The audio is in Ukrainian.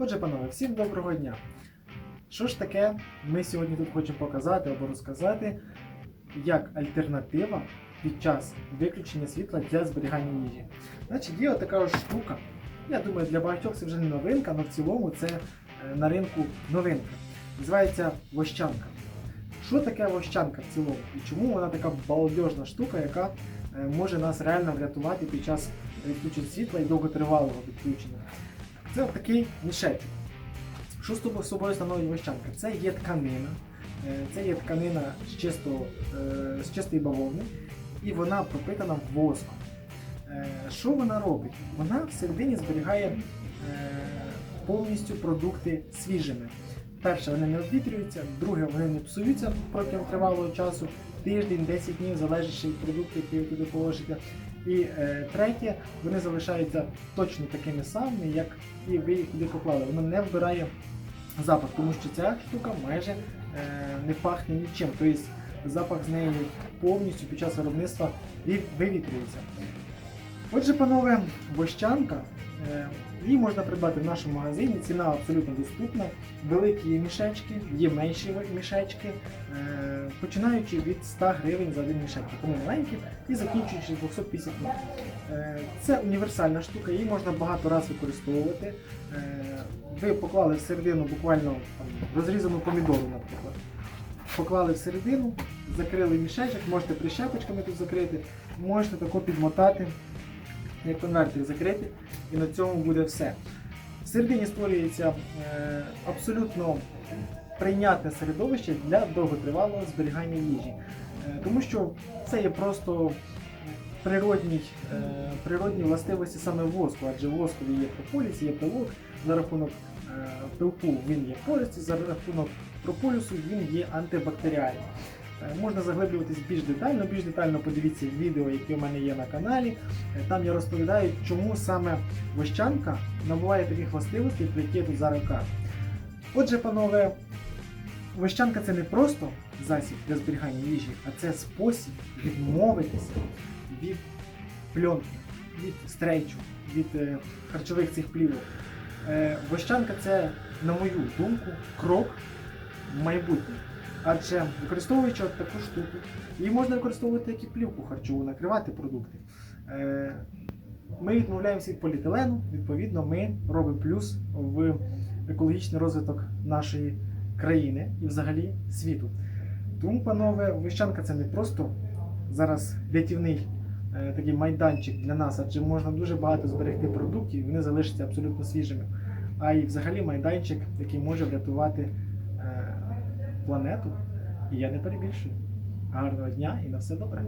Отже, панове, всім доброго дня. Що ж таке ми сьогодні тут хочемо показати або розказати, як альтернатива під час виключення світла для зберігання їжі. Значить, є така ось штука. Я думаю, для багатьох це вже не новинка, але в цілому це е, на ринку новинка. Називається вощанка. Що таке вощанка в цілому? І чому вона така балдежна штука, яка е, може нас реально врятувати під час відключення світла і довготривалого відключення? Це такий мішечок. Що з собою становить вощанка? Це є тканина, е, це є тканина з, чистого, е, з чистої бавовни, і вона пропитана воском. Е, Що вона робить? Вона всередині зберігає повністю продукти свіжими. Перше, вони не обвітрюються, друге, вони не псуються протягом тривалого часу, тиждень, 10 днів, залежить від продуктів, які ви туди положите. І е, третє, вони залишаються точно такими самими, як і ви їх куди поклали. Воно не вбирає запах, тому що ця штука майже е, не пахне нічим. Тобто запах з неї повністю під час виробництва вивітрюється. Отже, панове, вощанка. Е, Її можна придбати в нашому магазині, ціна абсолютно доступна. Великі мішечки, є менші мішечки, е, починаючи від 100 гривень за один мішечок, тому маленькі, і закінчуючи 250 гривень. Це універсальна штука, її можна багато разів використовувати. Е, Ви поклали всередину буквально розрізану помідору, наприклад. Поклали всередину, закрили мішечок, можете прищепочками тут закрити, можете тако підмотати, як конвертик закрити, і на цьому буде все. Всередині створюється е, абсолютно прийнятне середовище для довготривалого зберігання їжі. Е, тому що це є просто природні, е, природні властивості саме воску, адже в воскові є прополіс, є пилок, за рахунок е, пилку він є пористий, за рахунок прополісу він є антибактеріальний. Е, Можна заглиблюватись більш детально, більш детально подивіться відео, які у мене є на каналі. Е, Там я розповідаю, чому саме вощанка набуває таких властивостей, про які я тут зараз кажу. Отже, панове, вощанка це не просто засіб для зберігання їжі, а це спосіб відмовитися від пленки, від стрейчу, від е, харчових цих плівок. Вощанка це, на мою думку, крок в майбутнє. Адже використовуючи от таку штуку, її можна використовувати як і плівку харчову, накривати продукти. Е, Ми відмовляємося від поліетилену, відповідно, ми робимо плюс в екологічний розвиток нашої країни і взагалі світу. Тому, панове, вищанка це не просто зараз рятівний е, такий майданчик для нас, адже можна дуже багато зберегти продуктів, і вони залишаться абсолютно свіжими. А й взагалі майданчик, який може врятувати планету. І я не перебільшую. Гарного дня і на все добре.